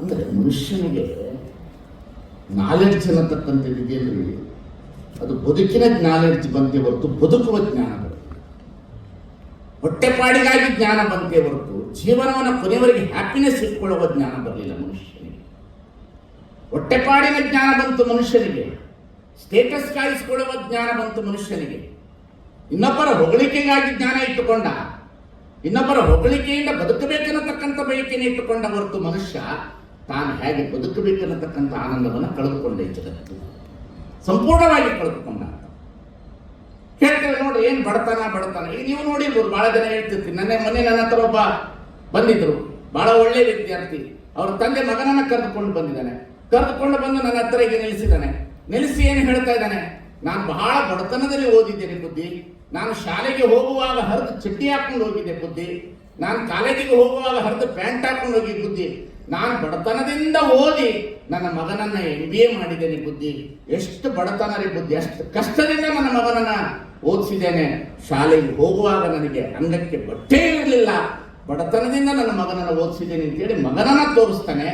ಅಂದರೆ ಮನುಷ್ಯನಿಗೆ ನಾಲೆಡ್ಜ್ ಅನ್ನತಕ್ಕಂಥದ್ದು ಇದೆಯಲ್ರಿ ಅದು ಬದುಕಿನ ನಾಲೆಡ್ಜ್ ಬಂತೆ ಹೊರತು ಬದುಕುವ ಜ್ಞಾನ ಹೊಟ್ಟೆಪಾಡಿಗಾಗಿ ಜ್ಞಾನ ಬಂತೆ ಹೊರತು ಜೀವನವನ್ನು ಕೊನೆಯವರೆಗೆ ಹ್ಯಾಪಿನೆಸ್ ಇಟ್ಕೊಳ್ಳುವ ಜ್ಞಾನ ಬರಲಿಲ್ಲ ಮನುಷ್ಯನಿಗೆ. ಹೊಟ್ಟೆಪಾಡಿನ ಜ್ಞಾನ ಬಂತು ಮನುಷ್ಯನಿಗೆ. ಸ್ಟೇಟಸ್ ಕಾಯಿಸಿಕೊಳ್ಳುವ ಜ್ಞಾನ ಬಂತು ಮನುಷ್ಯನಿಗೆ. ಇನ್ನೊಬ್ಬರ ಹೊಗಳಿಕೆಗಾಗಿ ಜ್ಞಾನ ಇಟ್ಟುಕೊಂಡ, ಇನ್ನೊಬ್ಬರ ಹೊಗಳಿಕೆಯಿಂದ ಬದುಕಬೇಕೆನ್ನತಕ್ಕಂಥ ಬಯಕೆಯನ್ನು ಇಟ್ಟುಕೊಂಡ ಹೊರತು ಮನುಷ್ಯ ತಾನು ಹೇಗೆ ಬದುಕಬೇಕೆನ್ನತಕ್ಕಂಥ ಆನಂದವನ್ನು ಕಳೆದುಕೊಂಡ ಜಗತ್ತು ಸಂಪೂರ್ಣವಾಗಿ ಕಳೆದುಕೊಂಡ. ಹೇಳ್ತೇವೆ ನೋಡಿ, ಏನು ಬಡತನ ಬಡತನ. ಈಗ ನೀವು ನೋಡಿರ್ಬೋದು ಬಹಳ ಜನ ಹೇಳ್ತಿರ್ತೀನಿ ನನ್ನ, ಮೊನ್ನೆ ನನ್ನ ಹತ್ರ ಒಬ್ಬ ಬಂದಿದ್ರು, ಬಹಳ ಒಳ್ಳೆ ವಿದ್ಯಾರ್ಥಿ ಅವ್ರ ತಂದೆ ಮಗನನ್ನ ಕರೆದುಕೊಂಡು ಬಂದಿದ್ದಾನೆ. ಕರೆದುಕೊಂಡು ಬಂದು ನನ್ನ ಹತ್ರ ಈಗ ನಿಲ್ಲಿಸಿದ್ದಾನೆ. ನಿಲ್ಲಿಸಿ ಏನು ಹೇಳ್ತಾ ಇದ್ದಾನೆ? ನಾನು ಬಹಳ ಬಡತನದಲ್ಲಿ ಓದಿದ್ದೇನೆ ಬುದ್ಧಿ. ನಾನು ಶಾಲೆಗೆ ಹೋಗುವಾಗ ಹರಿದು ಚಡ್ಡಿ ಹಾಕೊಂಡು ಹೋಗಿದ್ದೆ ಬುದ್ಧಿ. ನಾನು ಕಾಲೇಜಿಗೆ ಹೋಗುವಾಗ ಹರಿದು ಪ್ಯಾಂಟ್ ಹಾಕೊಂಡು ಹೋಗಿ ಬುದ್ಧಿ. ನಾನು ಬಡತನದಿಂದ ಓದಿ ನನ್ನ ಮಗನನ್ನ ಎಂ ಬಿ ಎ ಮಾಡಿದ್ದೇನೆ ಬುದ್ಧಿ. ಎಷ್ಟು ಬಡತನ ರೀ ಬುದ್ಧಿ, ಎಷ್ಟು ಕಷ್ಟದಿಂದ ನನ್ನ ಮಗನನ್ನ ಓದಿಸಿದ್ದೇನೆ. ಶಾಲೆಗೆ ಹೋಗುವಾಗ ನನಗೆ ಅಂಗಕ್ಕೆ ಬಟ್ಟೆ ಇರಲಿಲ್ಲ. ಬಡತನದಿಂದ ನನ್ನ ಮಗನನ್ನು ಓದಿಸಿದ್ದೇನೆ ಅಂತೇಳಿ ಮಗನನ್ನ ತೋರಿಸ್ತಾನೆ.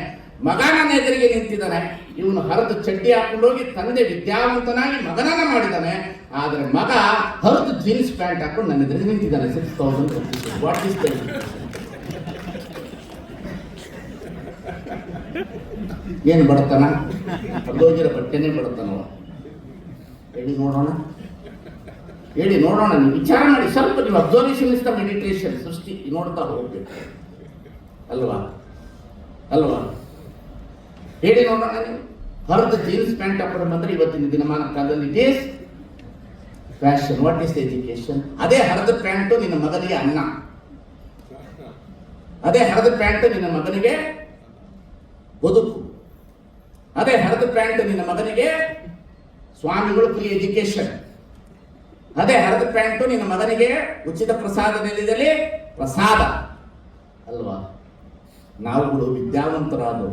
ಮಗ ನನ್ನ ಎದುರಿಗೆ ನಿಂತಿದ್ದಾನೆ. ಇವನು ಹರಿದು ಚಡ್ಡಿ ಹಾಕೊಂಡು ಹೋಗಿ ತಂದೆ ವಿದ್ಯಾವಂತನಾಗಿ ಮಗನನ್ನ ಮಾಡಿದ್ದಾನೆ. ಆದರೆ ಮಗ ಹರಿದು ಜೀನ್ಸ್ ಪ್ಯಾಂಟ್ ಹಾಕೊಂಡು ನನ್ನ ಎದುರಿಗೆ ನಿಂತಿದ್ದಾನೆ. ಸಿಕ್ಸ್ ತೌಸಂಡ್ ವಾಟ್ ಇಸ್ ಏನು ಬಡತನ? ಹೋಗಿರೋ ಬಟ್ಟೆನೇ ಬಡತನವ ಹೇಳಿ ನೋಡೋಣ. ಹೇಳಿ ನೋಡೋಣ, ನೀವು ವಿಚಾರ ಮಾಡಿ. ಸ್ವಲ್ಪ ನೀವು ಅಬ್ಸರ್ವೇಷನ್ ಇಸ್ ಮೆಡಿಟೇಷನ್ ಸೃಷ್ಟಿ ನೋಡ್ತಾ ಹೋಗ್ಬೇಕು. ಅಲ್ವಾ? ಅಲ್ವಾ? ಹೇಳಿ ನೋಡೋಣ ನೀವು. ಹೊರದ ಜೀನ್ಸ್ ಪ್ಯಾಂಟ್ ಹಾಕೊಂಡು ಬಂದ್ರೆ ಇವತ್ತಿನ ದಿನಮಾನ ಕಾಲದಲ್ಲಿ is fashion what is education ಅದೇ ಹರದ ಪ್ಯಾಂಟು ನಿನ್ನ ಮಗನಿಗೆ ಅನ್ನ. ಅದೇ ಹರದ ಪ್ಯಾಂಟು ನಿನ್ನ ಮಗನಿಗೆ ಬದುಕು. ಅದೇ ಹರಿದ ಪ್ಯಾಂಟ್ ನಿನ್ನ ಮಗನಿಗೆ ಸ್ವಾಮಿಗಳು ಫ್ರೀ ಎಜುಕೇಶನ್ ಅದೇ ಹರಿದ ಪ್ಯಾಂಟು ನಿನ್ನ ಮಗನಿಗೆ ಉಚಿತ ಪ್ರಸಾದ ನೆಲದಲ್ಲಿ ಪ್ರಸಾದ. ಅಲ್ವಾ? ನಾವುಗಳು ವಿದ್ಯಾವಂತರಾದು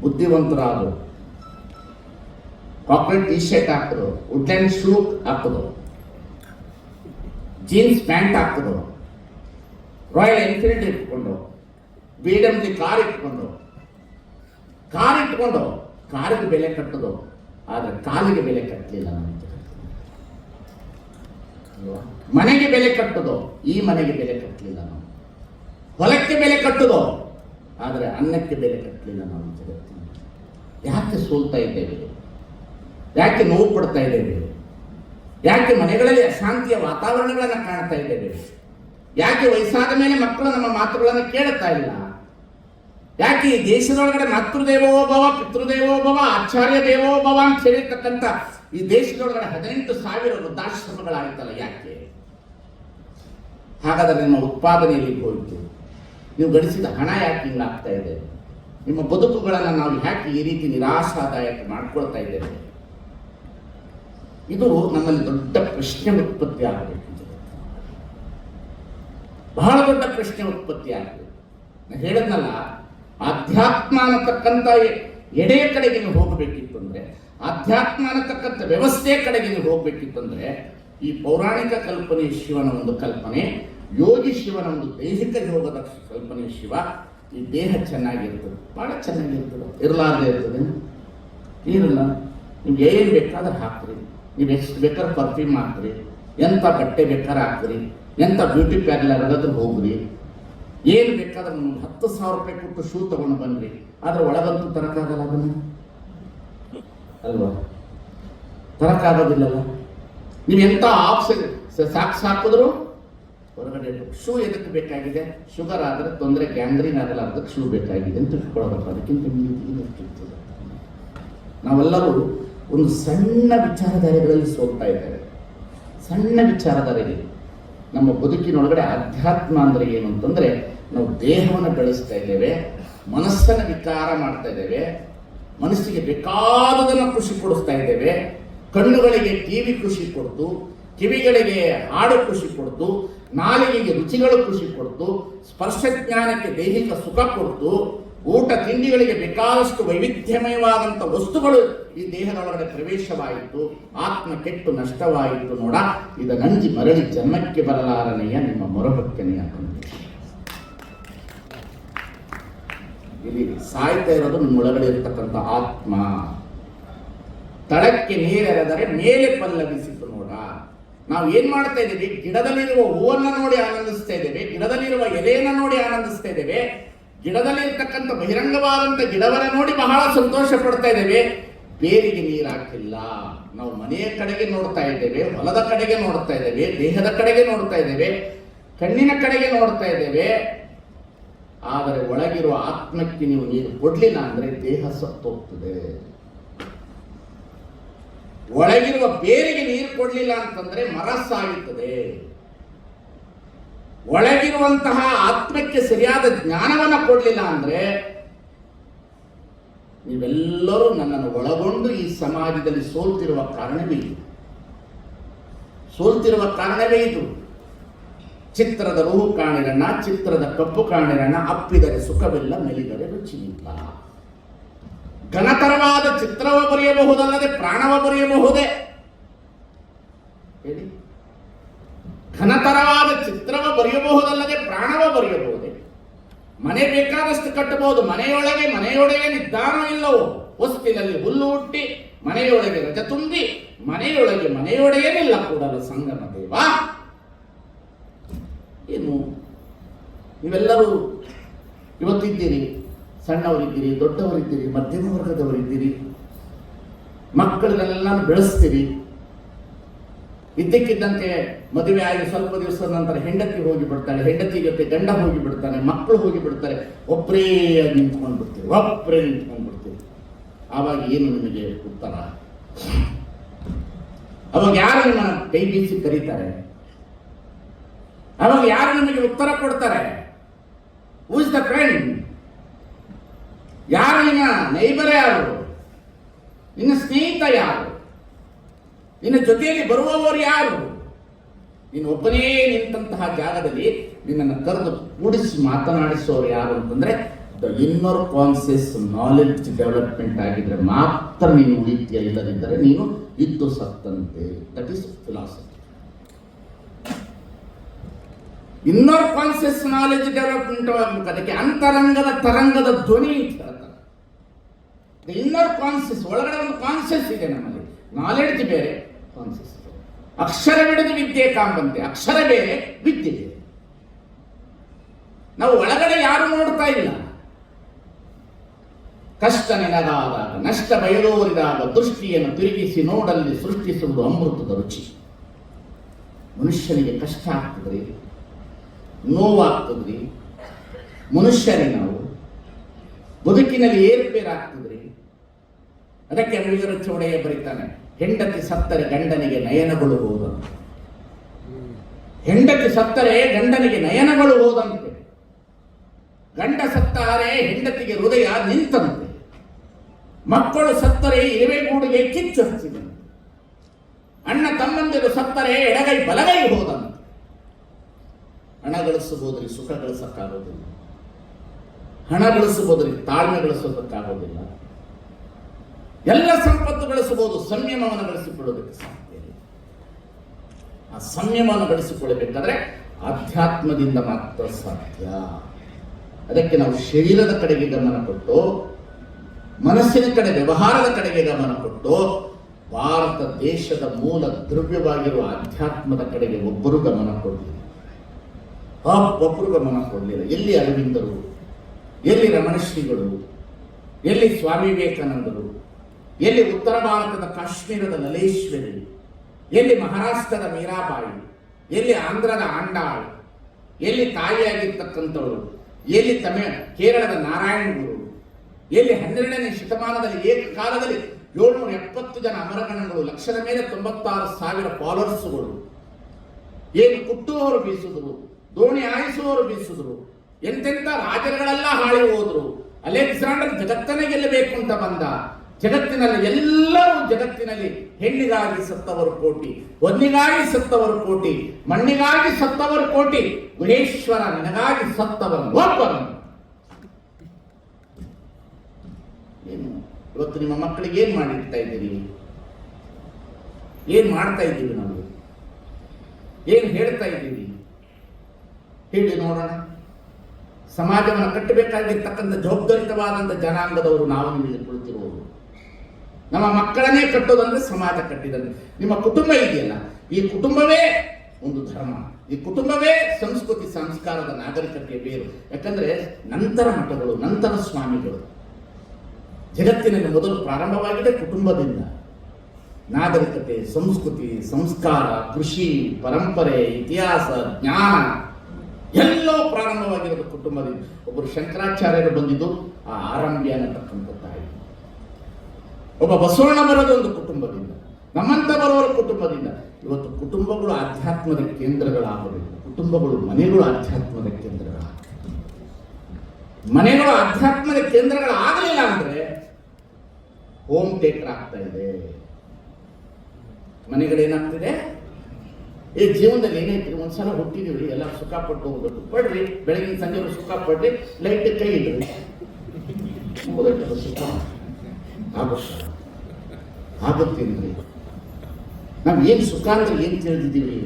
ಬುದ್ಧಿವಂತರಾದು ಕಾಕ್ರೆಟ್ ಟಿ ಶರ್ಟ್ ಹಾಕೋದು ವುಡ್ಲೆನ್ ಶೂ ಹಾಕೋದು ಜೀನ್ಸ್ ಪ್ಯಾಂಟ್ ಹಾಕೋದು ರಾಯಲ್ ಎನ್ಫೀಲ್ಡ್ ಇಟ್ಕೊಂಡು ಬಿ ಎಂ ದಿ ಕಾರ್ ಇಟ್ಕೊಂಡು ಕಾರ್ ಇಟ್ಕೊಂಡು ಕಾರಿಗೆ ಬೆಲೆ ಕಟ್ಟೋದು. ಆದರೆ ಕಾಲಿಗೆ ಬೆಲೆ ಕಟ್ಟಲಿಲ್ಲ ನಮ್ಮ ಮನೆಗೆ ಬೆಲೆ ಕಟ್ಟೋದು. ಈ ಮನೆಗೆ ಬೆಲೆ ಕಟ್ಟಲಿಲ್ಲ ನಾವು. ಹೊಲಕ್ಕೆ ಬೆಲೆ ಕಟ್ಟೋದು. ಆದರೆ ಅನ್ನಕ್ಕೆ ಬೆಲೆ ಕಟ್ಟಲಿಲ್ಲ ನಾವು ಯಾಕೆ ಸೋಲ್ತಾ ಇದ್ದೇವೆ? ಯಾಕೆ ನೋವು ಪಡ್ತಾ ಇದ್ದೇವೆ? ಯಾಕೆ ಮನೆಗಳಲ್ಲಿ ಅಶಾಂತಿಯ ವಾತಾವರಣಗಳನ್ನು ಕಾಣ್ತಾ ಇದ್ದೇವೆ? ಯಾಕೆ ವಯಸ್ಸಾದ ಮೇಲೆ ಮಕ್ಕಳು ನಮ್ಮ ಮಾತುಗಳನ್ನು ಕೇಳುತ್ತಾ ಇಲ್ಲ? ಯಾಕೆ ಈ ದೇಶದೊಳಗಡೆ ಮಾತೃದೇವೋ ಭವ, ಪಿತೃದೇವೋ ಭವ ಆಚಾರ್ಯ ದೇವೋ ಭವ ಅಂತ ಹೇಳಿರ್ತಕ್ಕಂಥ ಈ ದೇಶದೊಳಗಡೆ ಹದಿನೆಂಟು ಸಾವಿರ ವೃದ್ಧಾಶ್ರಮಗಳಾಗಿತ್ತಲ್ಲ ಯಾಕೆ? ಹಾಗಾದರೆ ನಿಮ್ಮ ಉತ್ಪಾದನೆಯಲ್ಲಿ ಹೋಯಿತು. ನೀವು ಗಳಿಸಿದ ಹಣ ಯಾಕೆ ಹಿಂಗಾಗ್ತಾ ಇದೆ? ನಿಮ್ಮ ಬದುಕುಗಳನ್ನು ನಾವು ಯಾಕೆ ಈ ರೀತಿ ನಿರಾಶಾದಾಯಕ ಮಾಡ್ಕೊಳ್ತಾ ಇದ್ದೇವೆ? ಇದು ನಮ್ಮಲ್ಲಿ ದೊಡ್ಡ ಪ್ರಶ್ನೆ ಉತ್ಪತ್ತಿ ಆಗಬೇಕು ಬಹಳ ದೊಡ್ಡ ಪ್ರಶ್ನೆ ಉತ್ಪತ್ತಿ ಆಗಬೇಕು. ನಾನು ಹೇಳದ್ನಲ್ಲ ಆಧ್ಯಾತ್ಮ ಅನ್ನತಕ್ಕಂಥ ಎಡೆಯ ಕಡೆಗೆ ನೀವು ಹೋಗಬೇಕಿತ್ತು ಅಂದರೆ, ಆಧ್ಯಾತ್ಮ ಅನ್ನತಕ್ಕಂಥ ವ್ಯವಸ್ಥೆ ಕಡೆಗೆ ನೀವು ಹೋಗಬೇಕಿತ್ತು ಅಂದರೆ, ಈ ಪೌರಾಣಿಕ ಕಲ್ಪನೆ ಶಿವನ ಒಂದು ಕಲ್ಪನೆ, ಯೋಗಿ ಶಿವನ ಒಂದು ದೈಹಿಕ ಯೋಗದ ಕಲ್ಪನೆ ಶಿವ, ಈ ದೇಹ ಚೆನ್ನಾಗಿರ್ತದೆ, ಬಹಳ ಚೆನ್ನಾಗಿರ್ತದೆ. ಇರಲಾರ್ದೇ ಇರ್ತದೆ. ಇರಲ್ಲ. ನೀವು ಏನು ಬೇಕಾದ್ರೆ ಹಾಕ್ರಿ. ನೀವು ಎಷ್ಟು ಬೇಕಾದ್ರೆ ಪರ್ಫ್ಯೂಮ್ ಹಾಕ್ರಿ. ಎಂಥ ಬಟ್ಟೆ ಬೇಕಾದ್ರೆ ಹಾಕ್ರಿ. ಎಂಥ ಬ್ಯೂಟಿ ಪಾರ್ಲರ್ ಹೋಗ್ರಿ. ಏನು ಬೇಕಾದ್ರೆ ಒಂದು ಹತ್ತು ಸಾವಿರ ರೂಪಾಯಿ ಕೊಟ್ಟು ಶೂ ತಗೊಂಡು ಬಂದ್ರಿ ಆದ್ರೆ ಒಳಗಂತೂ ತರಕಾಗಲ್ಲ ಅದನ್ನು. ಅಲ್ವಾ? ತರಕಾಗೋದಿಲ್ಲಲ್ಲ. ನೀವು ಎಂಥ ಆಪ್ಷನ್ ಸಾಕ್ಸ್ ಹಾಕಿದ್ರು? ಹೊರಗಡೆ ಶೂ ಎದಕ್ಕೆ ಬೇಕಾಗಿದೆ? ಶುಗರ್ ಆದರೆ ತೊಂದರೆ ಗ್ಯಾಂಗ್ರೀನ್ ಆಗಲ್ಲ, ಅದಕ್ಕೆ ಶೂ ಬೇಕಾಗಿದೆ ಅಂತ ತಿಳ್ಕೊಳ್ಬೇಕು. ಅದಕ್ಕಿಂತ ಇರ್ತದೆ. ನಾವೆಲ್ಲರೂ ಒಂದು ಸಣ್ಣ ವಿಚಾರಧಾರೆಗಳಲ್ಲಿ ಸೋಗ್ತಾ ಇದ್ದಾರೆ ಸಣ್ಣ ವಿಚಾರಧಾರೆಗೆ ನಮ್ಮ ಬದುಕಿನೊಳಗಡೆ ಅಧ್ಯಾತ್ಮ ಅಂದ್ರೆ ಏನು ಅಂತಂದ್ರೆ ನಾವು ದೇಹವನ್ನು ಬೆಳೆಸ್ತಾ ಇದ್ದೇವೆ, ಮನಸ್ಸನ್ನು ವಿಚಾರ ಮಾಡ್ತಾ ಇದ್ದೇವೆ, ಮನಸ್ಸಿಗೆ ಬೇಕಾದದನ್ನು ಖುಷಿ ಕೊಡಿಸ್ತಾ ಇದ್ದೇವೆ, ಕಣ್ಣುಗಳಿಗೆ ಟಿವಿ ಖುಷಿ ಕೊಡ್ತು, ಕಿವಿಗಳಿಗೆ ಹಾಡು ಖುಷಿ ಕೊಡ್ತು, ನಾಲಿಗೆಗೆ ರುಚಿಗಳು ಖುಷಿ ಕೊಡ್ತು ಸ್ಪರ್ಶ ಜ್ಞಾನಕ್ಕೆ ದೈಹಿಕ ಸುಖ ಕೊಡ್ತು, ಊಟ ತಿಂಡಿಗಳಿಗೆ ಬೇಕಾದಷ್ಟು ವೈವಿಧ್ಯಮಯವಾದಂಥ ವಸ್ತುಗಳು ಈ ದೇಹದೊಳಗಡೆ ಪ್ರವೇಶವಾಯಿತು, ಆತ್ಮ ಕೆಟ್ಟು ನಷ್ಟವಾಯಿತು ನೋಡ, ಇದ ನಂಜಿ ಮರಳಿ ಜನ್ಮಕ್ಕೆ ಬರಲಾರನೆಯ ನಿಮ್ಮ ಮೊರಬಕ್ಕನೆಯ ಇಲ್ಲಿ ಸಾಯ್ತಾ ಇರೋದು ನಿಮ್ಮ ಒಳಗಡೆ ಇರತಕ್ಕಂಥ ಆತ್ಮ. ತಳಕ್ಕೆ ನೀರೆರೆದರೆ ಮೇಲೆ ಪಲ್ಲವಿಸಿತು ನೋಡ. ನಾವು ಏನ್ ಮಾಡ್ತಾ ಇದ್ದೀವಿ? ಗಿಡದಲ್ಲಿರುವ ಹೂವನ್ನ ನೋಡಿ ಆನಂದಿಸ್ತಾ ಇದ್ದೇವೆ, ಗಿಡದಲ್ಲಿರುವ ಎಲೆಯನ್ನ ನೋಡಿ ಆನಂದಿಸ್ತಾ ಇದ್ದೇವೆ, ಗಿಡದಲ್ಲಿರ್ತಕ್ಕಂಥ ಬಹಿರಂಗವಾದಂಥ ಗಿಡವರ ನೋಡಿ ಬಹಳ ಸಂತೋಷ ಪಡ್ತಾ ಇದ್ದೇವೆ. ಬೇರಿಗೆ ನೀರು ಹಾಕಿಲ್ಲ. ನಾವು ಮನೆಯ ಕಡೆಗೆ ನೋಡ್ತಾ ಇದ್ದೇವೆ, ಹೊಲದ ಕಡೆಗೆ ನೋಡ್ತಾ ಇದ್ದೇವೆ, ದೇಹದ ಕಡೆಗೆ ನೋಡ್ತಾ ಇದ್ದೇವೆ, ಕಣ್ಣಿನ ಕಡೆಗೆ ನೋಡ್ತಾ ಇದ್ದೇವೆ. ಆದರೆ ಒಳಗಿರುವ ಆತ್ಮಕ್ಕೆ ನೀವು ನೀರು ಕೊಡ್ಲಿಲ್ಲ ಅಂದ್ರೆ ದೇಹ ಸತ್ತೋಗ್ತದೆ. ಒಳಗಿರುವ ಬೇರಿಗೆ ನೀರು ಕೊಡ್ಲಿಲ್ಲ ಅಂತಂದ್ರೆ ಮರ ಒಳಗಿರುವಂತಹ ಆತ್ಮಕ್ಕೆ ಸರಿಯಾದ ಜ್ಞಾನವನ್ನ ಕೊಡ್ಲಿಲ್ಲ ಅಂದ್ರೆ ನೀವೆಲ್ಲರೂ ನನ್ನನ್ನು ಒಳಗೊಂಡು ಈ ಸಮಾಜದಲ್ಲಿ ಸೋಲ್ತಿರುವ ಕಾರಣವೇ ಇದು. ಸೋಲ್ತಿರುವ ಕಾರಣವೇ ಇದು. ಚಿತ್ರದ ರೂಹು ಕಾಣಿರಣ್ಣ ಚಿತ್ರದ ಕಪ್ಪು ಕಾಣಿರಣ್ಣ ಅಪ್ಪಿದರೆ ಸುಖವಿಲ್ಲ ಮೆಲಿದರೆ ರುಚಿಯಿಲ್ಲ ಘನತರವಾದ ಚಿತ್ರವ ಬರೆಯಬಹುದಲ್ಲದೆ ಪ್ರಾಣವ ಬರೆಯಬಹುದೇ? ಹೇಳಿ. ಘನತರವಾದ ಚಿತ್ರವ ಬರೆಯಬಹುದಲ್ಲದೆ ಪ್ರಾಣವ ಬರೆಯಬಹುದೇ? ಮನೆ ಬೇಕಾದಷ್ಟು ಕಟ್ಟಬಹುದು, ಮನೆಯೊಳಗೆ ಮನೆಯೊಳಗೆ ನಿದ್ದಾನ ಇಲ್ಲವೋ? ಹೊಸ್ತಿನಲ್ಲಿ ಹುಲ್ಲು ಹುಟ್ಟಿ ಮನೆಯೊಳಗೆ ರಜ ತುಂಬಿ ಮನೆಯೊಳಗೆ ಮನೆಯೊಡೆಯನಿಲ್ಲ ಕೂಡಲು ಸಂಗಮ ದೇವ. ಏನು? ನೀವೆಲ್ಲರೂ ಇವತ್ತಿದ್ದೀರಿ, ಸಣ್ಣವರಿದ್ದೀರಿ, ದೊಡ್ಡವರಿದ್ದೀರಿ, ಮಧ್ಯಮ ವರ್ಗದವರಿದ್ದೀರಿ, ಮಕ್ಕಳನ್ನೆಲ್ಲ ಬೆಳೆಸ್ತೀರಿ. ಇದ್ದಕ್ಕಿದ್ದಂತೆ ಮದುವೆ ಆಗಿ ಸ್ವಲ್ಪ ದಿವಸದ ನಂತರ ಹೆಂಡತಿ ಹೋಗಿ ಬಿಡ್ತಾಳೆ, ಹೆಂಡತಿ ಜೊತೆ ಗಂಡ ಹೋಗಿ ಬಿಡ್ತಾನೆ, ಮಕ್ಕಳು ಹೋಗಿ ಬಿಡ್ತಾರೆ ಒಬ್ಬರೇ ನಿಂತ್ಕೊಂಡು ಬಿಡ್ತೀವಿ ಒಬ್ಬರೇ ನಿಂತ್ಕೊಂಡು ಬಿಡ್ತೀವಿ ಆವಾಗ ಏನು ನಿಮಗೆ ಉತ್ತರ? ಅವಾಗ ಯಾರು ಕೈ ಬೀಸಿ ಕರೀತಾರೆ? ಅವಾಗ ಯಾರು ನಿಮಗೆ ಉತ್ತರ ಕೊಡ್ತಾರೆ? ಹೂಸ್ ದ ಫ್ರೆಂಡ್ ಯಾರು ನಿನ್ನ ನೈಬರ್ ಯಾರು? ನಿನ್ನ ಸ್ನೇಹಿತ ಯಾರು? ನಿನ್ನ ಜೊತೆಯಲ್ಲಿ ಬರುವವರು ಯಾರು? ನೀನು ಒಬ್ಬನೇ ನಿಂತಹ ಜಾಗದಲ್ಲಿ ನಿನ್ನನ್ನು ಕರೆದು ಕೂಡಿಸಿ ಮಾತನಾಡಿಸೋರು ಯಾರು ಅಂತಂದ್ರೆ the inner conscious knowledge development ಆಗಿದ್ರೆ ಮಾತ್ರ ನೀನು ಉಳಿತೀಯ ಇಲ್ಲದಿದ್ದರೆ ನೀನು ಇದ್ದು ಸತ್ತಂತೆ. That is philosophy inner conscious knowledge development ಅದಕ್ಕೆ ಅಂತರಂಗದ ತರಂಗದ ಧ್ವನಿ ಅಂತ ಹೇಳ್ತಾರೆ ಇನ್ನರ್ ಕಾನ್ಸಿಯಸ್ ಒಳಗಡೆ ಒಂದು ಕಾನ್ಸಿಯಸ್ ಇದೆ ನಮ್ಮಲ್ಲಿ. ನಾಲೆಡ್ಜ್ ಬೇರೆ ಕಾನ್ಸಿಯಸ್ ಅಕ್ಷರ ಬಿಡದು ವಿದ್ಯೆ ಕಾಂಬಂತೆ. ಅಕ್ಷರ ಬೇರೆ, ವಿದ್ಯೆ ಬೇರೆ. ನಾವು ಒಳಗಡೆ ಯಾರು ನೋಡ್ತಾ ಇಲ್ಲ. ಕಷ್ಟ ನೆನಗಾದಾಗ, ನಷ್ಟ ಬಯಲೋರಿದಾಗ ದೃಷ್ಟಿಯನ್ನು ತಿರುಗಿಸಿ ನೋಡಲ್ಲಿ ಸೃಷ್ಟಿಸುವುದು ಅಮೃತದ ರುಚಿ. ಮನುಷ್ಯನಿಗೆ ಕಷ್ಟ ಆಗ್ತದ್ರಿ ನೋವಾಗ್ತದ್ರಿ? ಮನುಷ್ಯರೇ ನಾವು. ಬದುಕಿನಲ್ಲಿ ಏರುಪೇರಾಗ್ತದ್ರಿ ಅದಕ್ಕೆ ಅಳಿಗರ ಚೌಡೆಯ ಬರೀತಾನೆ, ಹೆಂಡತಿ ಸತ್ತರೆ ಗಂಡನಿಗೆ ನಯನಗಳು ಹೋದಂತೆ ಹೆಂಡತಿ ಸತ್ತರೆ ಗಂಡನಿಗೆ ನಯನಗಳು ಹೋದಂತೆ ಗಂಡ ಸತ್ತಾರೆ ಹೆಂಡತಿಗೆ ಹೃದಯ ನಿಂತಂತೆ. ಮಕ್ಕಳು ಸತ್ತರೆ ಇರುವೆಗೂಡಿಗೆ ಕಿಚ್ಚು ಹಚ್ಚಿದಂತೆ ಅಣ್ಣ ತಮ್ಮಂದಿರು ಸತ್ತರೆ ಎಡಗೈ ಬಲಗೈ ಹೋದಂತೆ. ಹಣ ಗಳಿಸಬಹುದ್ರಿ, ಸುಖ ಗಳಿಸಕ್ಕಾಗೋದಿಲ್ಲ. ಹಣ ಗಳಿಸಬಹುದ್ರಿ, ತಾಳ್ಮೆ ಗಳಿಸೋದಕ್ಕಾಗೋದಿಲ್ಲ. ಎಲ್ಲ ಸಂಪತ್ತು ಗಳಿಸಬಹುದು, ಸಂಯಮವನ್ನು ಗಳಿಸಿಕೊಳ್ಳೋದಕ್ಕೆ ಸಾಧ್ಯ ಇಲ್ಲ. ಆ ಸಂಯಮವನ್ನು ಗಳಿಸಿಕೊಳ್ಳಬೇಕಾದ್ರೆ ಅಧ್ಯಾತ್ಮದಿಂದ ಮಾತ್ರ ಸಾಧ್ಯ. ಅದಕ್ಕೆ ನಾವು ಶರೀರದ ಕಡೆಗೆ ಗಮನ ಕೊಟ್ಟು, ಮನಸ್ಸಿನ ಕಡೆ, ವ್ಯವಹಾರದ ಕಡೆಗೆ ಗಮನ ಕೊಟ್ಟು, ಭಾರತ ದೇಶದ ಮೂಲ ದ್ರವ್ಯವಾಗಿರುವ ಅಧ್ಯಾತ್ಮದ ಕಡೆಗೆ ಒಬ್ಬರು ಗಮನ ಕೊಡಲಿಲ್ಲ. ಒಬ್ಬರು ಗಮನ ಕೊಡಲಿಲ್ಲ. ಎಲ್ಲಿ ಅರವಿಂದರು? ಎಲ್ಲಿ ರಮಣಶ್ರೀಗಳು? ಎಲ್ಲಿ ಸ್ವಾಮಿ ವಿವೇಕಾನಂದರು? ಎಲ್ಲಿ ಉತ್ತರ ಭಾರತದ ಕಾಶ್ಮೀರದ ಲಲೇಶ್ವರಿ ಎಲ್ಲಿ ಮಹಾರಾಷ್ಟ್ರದ ಮೀರಾಬಾಯಿ? ಎಲ್ಲಿ ಆಂಧ್ರದ ಆಂಡಾಳ್? ಎಲ್ಲಿ ತಾಯಿಯಾಗಿರ್ತಕ್ಕಂಥವರು ಎಲ್ಲಿ ತಮಿಳ್ ಕೇರಳದ ನಾರಾಯಣ ಗುರು? ಎಲ್ಲಿ ಹನ್ನೆರಡನೇ ಶತಮಾನದಲ್ಲಿ ಏಕಕಾಲದಲ್ಲಿ ಏಳ್ನೂರ ಎಪ್ಪತ್ತು ಜನ ಅಮರಗಣಗಳು, ಲಕ್ಷದ ಮೇಲೆ ತೊಂಬತ್ತಾರು ಸಾವಿರ ಫಾಲೋವರ್ಸ್ಗಳು ಏನು ಕುಟ್ಟುವವರು ಬೀಸಿದ್ರು ದೋಣಿ ಹಾಯಿಸುವವರು ಬೀಸಿದ್ರು. ಎಂತೆಂಥ ರಾಜರುಗಳೆಲ್ಲ ಹಾಳಿ ಹೋದ್ರು. ಅಲೆಕ್ಸಾಂಡರ್ ಜಗತ್ತನ್ನೇ ಗೆಲ್ಲಬೇಕು ಅಂತ ಬಂದ. ಜಗತ್ತಿನಲ್ಲಿ ಎಲ್ಲರೂ ಜಗತ್ತಿನಲ್ಲಿ ಹೆಣ್ಣಿಗಾಗಿ ಸತ್ತವರು ಕೋಟಿ ಒಂದಿಗಾಗಿ ಸತ್ತವರು ಕೋಟಿ, ಮಣ್ಣಿಗಾಗಿ ಸತ್ತವರು ಕೋಟಿ ಗುಣೇಶ್ವರ ನಿನಗಾಗಿ ಸತ್ತವನು ಒಬ್ಬನು ಏನು? ಇವತ್ತು ನಿಮ್ಮ ಮಕ್ಕಳಿಗೆ ಏನ್ ಮಾಡಿರ್ತಾ ಇದ್ದೀರಿ? ಏನ್ ಮಾಡ್ತಾ ಇದ್ದೀವಿ ನಾವು? ಏನ್ ಹೇಳ್ತಾ ಇದ್ದೀವಿ ಹೇಳಿ ನೋಡೋಣ. ಸಮಾಜವನ್ನು ಕಟ್ಟಬೇಕಾಗಿರ್ತಕ್ಕಂಥ ಜವಾಬ್ದಾರಿತವಾದಂಥ ಜನಾಂಗದವರು ನಾವು ನಿಮಗೆ ಕುಳಿತಿರುವುದು ನಮ್ಮ ಮಕ್ಕಳನ್ನೇ ಕಟ್ಟೋದಂದ್ರೆ ಸಮಾಜ ಕಟ್ಟಿದಂತೆ. ನಿಮ್ಮ ಕುಟುಂಬ ಇದೆಯಲ್ಲ, ಈ ಕುಟುಂಬವೇ ಒಂದು ಧರ್ಮ. ಈ ಕುಟುಂಬವೇ ಸಂಸ್ಕೃತಿ, ಸಂಸ್ಕಾರದ ನಾಗರಿಕತೆಯ ಬೇರು. ಯಾಕಂದ್ರೆ ನಂತರ ಮಠಗಳು, ನಂತರ ಸ್ವಾಮಿಗಳು. ಜಗತ್ತಿನಲ್ಲಿ ಮೊದಲು ಪ್ರಾರಂಭವಾಗಿದೆ ಕುಟುಂಬದಿಂದ. ನಾಗರಿಕತೆ, ಸಂಸ್ಕೃತಿ, ಸಂಸ್ಕಾರ, ಕೃಷಿ, ಪರಂಪರೆ, ಇತಿಹಾಸ, ಜ್ಞಾನ. ಎಲ್ಲೋ ಪ್ರಾರಂಭವಾಗಿರೋದು ಕುಟುಂಬದಿಂದ ಒಬ್ಬರು ಶಂಕರಾಚಾರ್ಯರು ಬಂದಿದ್ದು, ಆ ಆರಂಭ್ಯ ಅನ್ನತಕ್ಕಂಥ ತಾಯಿ ಒಬ್ಬ ಬಸವಣ್ಣ ಬರೋದು ಒಂದು ಕುಟುಂಬದಿಂದ. ನಮ್ಮಂತ ಬರೋರ ಕುಟುಂಬದಿಂದ. ಇವತ್ತು ಕುಟುಂಬಗಳು ಆಧ್ಯಾತ್ಮದ ಕೇಂದ್ರಗಳಾಗಬೇಕು. ಕುಟುಂಬಗಳು ಮನೆಗಳು ಆಧ್ಯಾತ್ಮದ ಕೇಂದ್ರಗಳಾಗಬೇಕು. ಮನೆಗಳು ಆಧ್ಯಾತ್ಮದ ಕೇಂದ್ರಗಳಾಗಲಿಲ್ಲ ಅಂದ್ರೆ ಹೋಮ್ ಥಿಯೇಟರ್ ಆಗ್ತಾ ಇದೆ. ಮನೆಗಳೇನಾಗ್ತಿದೆ? ಈ ಜೀವನದಲ್ಲಿ ಏನೈತಿ ಒಂದ್ಸಲ ಹುಟ್ಟಿದೀವಿ ಎಲ್ಲ ಸುಖ ಪಟ್ಟು ಹೋಗ್ಬೇಕು ಪಡ್ರಿ, ಬೆಳಗಿನ ಸಂಜೆ ಸುಖ ಪಡ್ರಿ ಲೈಟ್ ಕೈ ಇಡ್ರಿ. ಸುಖ ಆಗುತ್ತೆ ಆಗುತ್ತೇನ್ರಿ ನಾವು ಏನು ಸುಖ ಅಂದ್ರೆ ಏನು ತಿಳಿದಿದ್ದೀವಿ?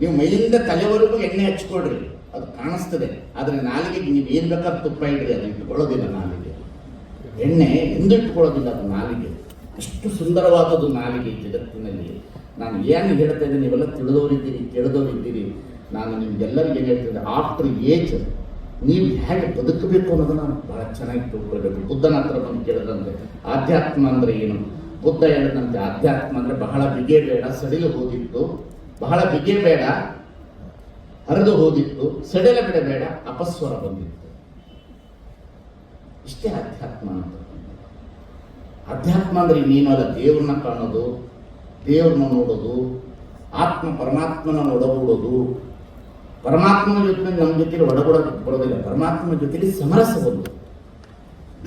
ನೀವು ಮೈಯಿಂದ ತಲೆವರೆಗೂ ಎಣ್ಣೆ ಹಚ್ಕೊಡ್ರಿ. ಅದು ಕಾಣಿಸ್ತದೆ. ಆದರೆ ನಾಲಿಗೆಗೆ ನೀವು ಏನು ಬೇಕಾದ್ರೂ ತುಪ್ಪ ಇಡ್ರಿ, ಅದು ಇಟ್ಕೊಳ್ಳೋದಿಲ್ಲ ನಾಲಿಗೆ. ಎಣ್ಣೆ ಎಂದಿಟ್ಕೊಳ್ಳೋದಿಲ್ಲ ಅದು ನಾಲಿಗೆ. ಅಷ್ಟು ಸುಂದರವಾದದ್ದು ನಾಲಿಗೆ ಜಗತ್ತಿನಲ್ಲಿ. ನಾನು ಏನು ಹೇಳ್ತಾ ಇದ್ದೀನಿ, ನೀವೆಲ್ಲ ತಿಳಿದವರಿದ್ದೀರಿ, ಕೇಳಿದವರಿದ್ದೀರಿ. ನಾನು ನಿಮ್ಗೆಲ್ಲರಿಗೂ ಏನು ಹೇಳ್ತಿದ್ದೆ ಆಫ್ಟರ್ ಏಜ್ ನೀವು ಹೇಗೆ ಬದುಕಬೇಕು ಅನ್ನೋದನ್ನ ಬಹಳ ಚೆನ್ನಾಗಿ ತಿಳ್ಕೊಳ್ಬೇಕು. ಬುದ್ಧನ ಹತ್ರ ಬಂದು ಕೇಳಿದಂತೆ, ಆಧ್ಯಾತ್ಮ ಅಂದರೆ ಏನು? ಬುದ್ಧ ಹೇಳಿದಂತೆ ಆಧ್ಯಾತ್ಮ ಅಂದರೆ ಬಹಳ ಬಿಗೆ ಬೇಡ, ಸಡಿಲು ಹೋದಿತ್ತು. ಬಹಳ ಬಿಗೆ ಬೇಡ, ಹರಿದು ಹೋದಿತ್ತು. ಸಡಿಲ ಬಿಡಬೇಡ ಅಪಸ್ವರ ಬಂದಿತ್ತು. ಇಷ್ಟೇ ಅಧ್ಯಾತ್ಮ ಅಂತ. ಅಧ್ಯಾತ್ಮ ಅಂದರೆ ಅಲ್ಲ, ದೇವ್ರನ್ನ ಕಾಣೋದು ದೇವ್ರನ್ನ ನೋಡೋದು, ಆತ್ಮ ಪರಮಾತ್ಮನ ಒಡಗೂಡೋದು, ಪರಮಾತ್ಮನ ಜೊತೆ ನಮ್ಮ ಜೊತೆಲಿ ಒಡಗೊಡ ಬರೋದಿಲ್ಲ. ಪರಮಾತ್ಮನ ಜೊತೆಲಿ ಸಮರಸಬಹುದು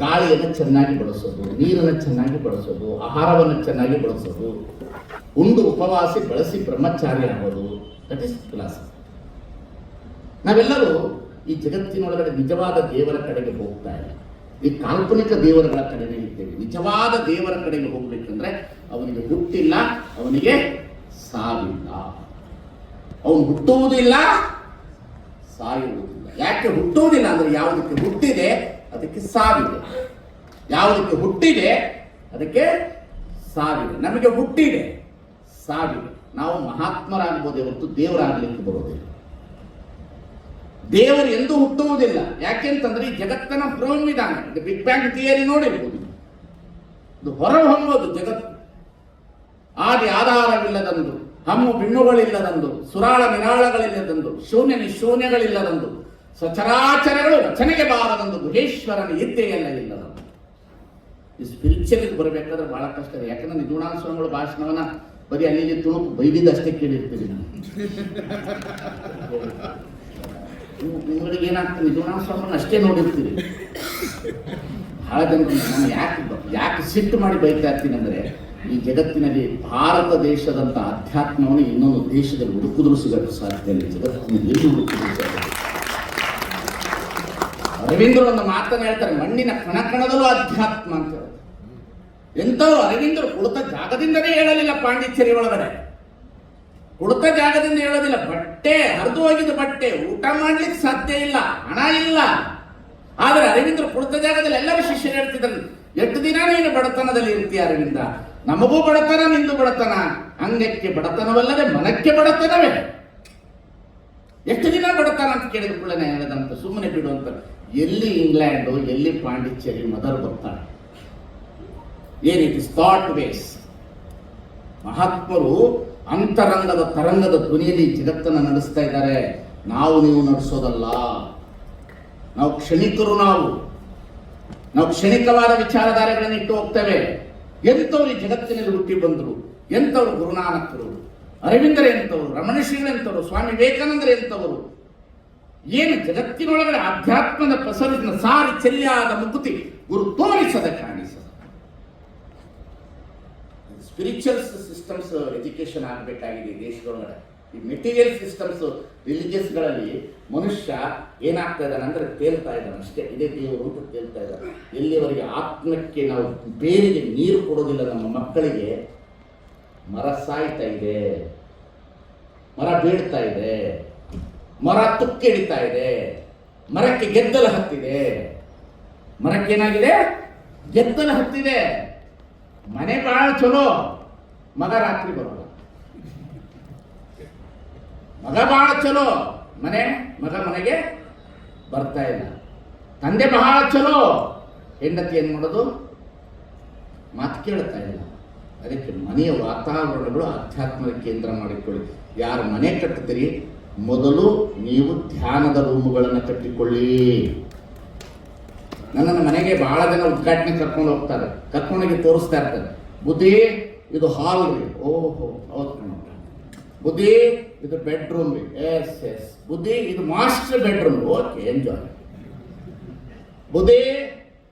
ಗಾಳಿಯನ್ನು ಚೆನ್ನಾಗಿ ಬಳಸೋದು, ನೀರನ್ನು ಚೆನ್ನಾಗಿ ಬಳಸೋದು, ಆಹಾರವನ್ನು ಚೆನ್ನಾಗಿ ಬಳಸೋದು, ಉಂಡು ಉಪವಾಸಿ ಬಳಸಿ ಬ್ರಹ್ಮಚಾರಿ ಆಗೋದು. ದಟ್ ಇಸ್ ಕ್ಲಾಸ್ ನಾವೆಲ್ಲರೂ ಈ ಜಗತ್ತಿನೊಳಗಡೆ ನಿಜವಾದ ದೇವರ ಕಡೆಗೆ ಹೋಗ್ತಾ ಇಲ್ಲ ಈ ಕಾಲ್ಪನಿಕ ದೇವರುಗಳ ಕಡೆಗೆ ಇದ್ದೇವೆ. ನಿಜವಾದ ದೇವರ ಕಡೆಗೆ ಹೋಗ್ಬೇಕಂದ್ರೆ ಅವನಿಗೆ ಹುಟ್ಟಿಲ್ಲ, ಅವನಿಗೆ ಸಾವಿಲ್ಲ. ಅವನು ಹುಟ್ಟುವುದಿಲ್ಲ, ಸಾಯುವುದಿಲ್ಲ. ಯಾಕೆ ಹುಟ್ಟುವುದಿಲ್ಲ ಅಂದ್ರೆ ಯಾವುದಕ್ಕೆ ಹುಟ್ಟಿದೆ, ಅದಕ್ಕೆ ಸಾವಿದೆ. ಯಾವುದಕ್ಕೆ ಹುಟ್ಟಿದೆ, ಅದಕ್ಕೆ ಸಾವಿದೆ. ನಮಗೆ ಹುಟ್ಟಿದೆ, ಸಾವಿದೆ. ನಾವು ಮಹಾತ್ಮರಾಗಬಹುದೇ, ಹೊರತು ದೇವರಾಗಲಿಕ್ಕೆ ಬರೋದಿಲ್ಲ ದೇವರು ಎಂದೂ ಹುಟ್ಟುವುದಿಲ್ಲ. ಯಾಕೆಂತಂದ್ರೆ ಈ ಜಗತ್ತನ ಪ್ರೋಮಿದಾನ ಬಿಗ್ ಬ್ಯಾಂಗ್ ಥಿಯರಿ ನೋಡಿರ್ಬೋದು. ಇದು ಹೊರಹೊಮ್ಮದು ಜಗತ್ತು. ಆದಿ ಆಧಾರವಿಲ್ಲದಂದು, ಹಮ್ಮು ಬಿಣ್ಣುಗಳಿಲ್ಲದಂದು, ಸುರಾಳ ನಿರಾಳಗಳಿಲ್ಲದಂದು ಶೂನ್ಯ ನಿಶೂನ್ಯಗಳಿಲ್ಲದಂದು ಸಚರಾಚರಗಳು ರಚನೆಗೆ ಬಾರದಂದು ಗುಹೇಶ್ವರನ ಇದ್ದೆಯಲ್ಲ ಇಲ್ಲದಂದು. ಈ ಸ್ಪಿರಿಚುವಲಿಗೆ ಬರಬೇಕಾದ್ರೆ ಬಹಳ ಕಷ್ಟ ಇದೆ ಯಾಕಂದ್ರೆ ಸ್ವಾಮಿಗಳ ಭಾಷಣವನ್ನ ಬರೀ ಅಲ್ಲಿ ತುಣುಕು ಬೈದಿದ್ದಷ್ಟೇ ಕೇಳಿರ್ತೀವಿ ನಾವು ನೀವು- ನಿಮಗೆ ಏನಾಗ್ತದೆ? ಸ್ವಾಮಿನ ಅಷ್ಟೇ ನೋಡಿರ್ತೀವಿ ಬಹಳ ಜನ ನಾನು ಯಾಕೆ ಯಾಕೆ ಸಿಟ್ಟು ಮಾಡಿ ಬೈತಾ ಇರ್ತೀನಿ ಅಂದ್ರೆ ಈ ಜಗತ್ತಿನಲ್ಲಿ ಭಾರತ ದೇಶದಂತ ಅಧ್ಯಾತ್ಮವನ್ನು ಇನ್ನೊಂದು ದೇಶದಲ್ಲಿ ಹುಡುಕಿದ್ರು ಸಿಗಲು ಸಾಧ್ಯ ಇಲ್ಲ. ಜಗತ್ತಿನಲ್ಲಿ ಎಲ್ಲಿ. ಅರವಿಂದರು ಒಂದು ಮಾತನ್ನು ಹೇಳ್ತಾರೆ, ಮಣ್ಣಿನ ಕಣ ಕಣದಲ್ಲೂ ಅಧ್ಯಾತ್ಮ ಅಂತ ಎಂಥವ್ರು ಅರವಿಂದರು ಕುಳಿತ ಜಾಗದಿಂದಲೇ ಹೇಳಲಿಲ್ಲ ಪಾಂಡಿಚೇರಿ ಒಳಗಡೆ. ಕುಳಿತ ಜಾಗದಿಂದ ಹೇಳೋದಿಲ್ಲ, ಬಟ್ಟೆ ಹರಿದು ಹೋಗಿದ ಬಟ್ಟೆ, ಊಟ ಮಾಡ್ಲಿಕ್ಕೆ ಸಾಧ್ಯ ಇಲ್ಲ, ಹಣ ಇಲ್ಲ. ಆದರೆ ಅರವಿಂದರು ಕುಳಿತ ಜಾಗದಲ್ಲಿ ಎಲ್ಲರೂ ಶಿಷ್ಯರು ಹೇಳ್ತಿದ್ದಾರೆ, ಎಷ್ಟು ದಿನ ನೀನು ಬಡತನದಲ್ಲಿ ಇರ್ತೀಯ ಅರವಿಂದ? ನಮಗೂ ಬಡತನ, ನಿಂದು ಬಡತನ. ಅಂಗಕ್ಕೆ ಬಡತನವಲ್ಲದೆ ಮನಕ್ಕೆ ಬಡತನವೇ. ಎಷ್ಟು ದಿನ ಬಡತನ ಅಂತ ಕೇಳಿದ ಕೂಡಲೇ ಹೇಳದಂತ, ಸುಮ್ಮನೆ ಬಿಡು ಅಂತ. ಎಲ್ಲಿ ಇಂಗ್ಲೆಂಡು, ಎಲ್ಲಿ ಪಾಂಡಿಚೇರಿ, ಮದರ್ ಬರ್ತಾಳೆ ಏನಿಟ್ ಥಾಟ್ ಬೇಸ್ ಮಹಾತ್ಮರು ಅಂತರಂಗದ ತರಂಗದ ಧ್ವನಿಯಲ್ಲಿ ಜಗತ್ತನ್ನು ನಡೆಸ್ತಾ ಇದ್ದಾರೆ. ನಾವು ನೀವು ನಡೆಸೋದಲ್ಲ. ನಾವು ಕ್ಷಣಿಕರು ನಾವು. ನಾವು ಕ್ಷಣಿಕವಾದ ವಿಚಾರಧಾರೆಗಳನ್ನು ಇಟ್ಟು ಹೋಗ್ತೇವೆ. ಎಂಥವ್ರು ಈ ಜಗತ್ತಿನಲ್ಲಿ ಹುಟ್ಟಿ ಬಂದರು, ಎಂಥವ್ರು ಗುರುನಾನಕರು ಅರವಿಂದರ ಎಂಥವ್ರು, ರಮಣಶ್ರೀಗಳು ಎಂಥವ್ರು, ಸ್ವಾಮಿ ವಿವೇಕಾನಂದರ ಎಂಥವರು, ಏನು ಜಗತ್ತಿನೊಳಗಡೆ ಆಧ್ಯಾತ್ಮದ ಪ್ರಸರಿಸಿದ ಸಾರಿ ಚೆಲ್ಲಿಯಾದ ಮುಕುತಿ ಗುರು ತೋರಿಸದ ಕಾಣಿಸದ. ಸ್ಪಿರಿಚುವಲ್ ಸಿಸ್ಟಮ್ಸ್ ಎಜುಕೇಶನ್ ಆಗಬೇಕಾಗಿದೆ ದೇಶದೊಳಗಡೆ. ಈ ಮೆಟೀರಿಯಲ್ ಸಿಸ್ಟಮ್ಸ್ ರಿಲಿಜಿಯಸ್ಗಳಲ್ಲಿ ಮನುಷ್ಯ ಏನಾಗ್ತಾ ಇದ್ದಾನೆ ಅಂದ್ರೆ ತೇಲ್ತಾ ಇದ್ದಾನೆ ಅಷ್ಟೇ. ಇದೇ ದೇವರು ಅಂತ ತೇಲ್ತಾ ಇದ್ದಾನೆ. ಎಲ್ಲಿವರೆಗೆ ಆತ್ಮಕ್ಕೆ ನಾವು ಬೇರಿಗೆ ನೀರು ಕೊಡೋದಿಲ್ಲ ನಮ್ಮ ಮಕ್ಕಳಿಗೆ, ಮರ ಸಾಯ್ತಾ ಇದೆ, ಮರ ಬೀಳ್ತಾ ಇದೆ, ಮರ ತುಕ್ಕಿಡಿತಾ ಇದೆ, ಮರಕ್ಕೆ ಗೆದ್ದಲು ಹತ್ತಿದೆ. ಮರಕ್ಕೇನಾಗಿದೆ? ಗೆದ್ದಲು ಹತ್ತಿದೆ. ಮನೆ ಬಹಳ ಚಲೋ. ಮಗ ರಾತ್ರಿ ಬರೋಲ್ಲ ಮಗ ಬಹಳ ಚಲೋ. ಮನೆ, ಮಗ ಮನೆಗೆ ಬರ್ತಾ ಇಲ್ಲ. ತಂದೆ ಬಹಳ ಚಲೋ. ಹೆಂಡತಿ ಏನು ಮಾಡೋದು? ಮಾತು ಕೇಳ್ತಾ ಇಲ್ಲ. ಅದಕ್ಕೆ ಮನೆಯ ವಾತಾವರಣಗಳು ಆಧ್ಯಾತ್ಮದ ಕೇಂದ್ರ ಮಾಡಿಕೊಳ್ಳಿ. ಯಾರು ಮನೆ ಕಟ್ಟುತ್ತೀರಿ ಮೊದಲು ನೀವು ಧ್ಯಾನದ ರೂಮುಗಳನ್ನು ಕಟ್ಟಿಕೊಳ್ಳಿ. ನನ್ನನ್ನು ಮನೆಗೆ ಬಹಳ ಜನ ಉದ್ಘಾಟನೆ ಕರ್ಕೊಂಡು ಹೋಗ್ತಾರೆ. ಕರ್ಕೊಂಡೋಗಿ ತೋರಿಸ್ತಾ ಇರ್ತಾರೆ. ಬುದ್ಧಿ, ಇದು ಹಾಲ್ ರೀ. ಓಹೋ, ಹೌದು. ಬುದ್ಧಿ, ಇದು ಬೆಡ್ರೂಮ್ ಎಸ್ ಎಸ್ ಬುದ್ಧಿ, ಇದು ಮಾಸ್ಟರ್ ಬೆಡ್ರೂಮ್ ಓಕೆ ಎಂಜಾಯ್ ಬುದ್ಧಿ,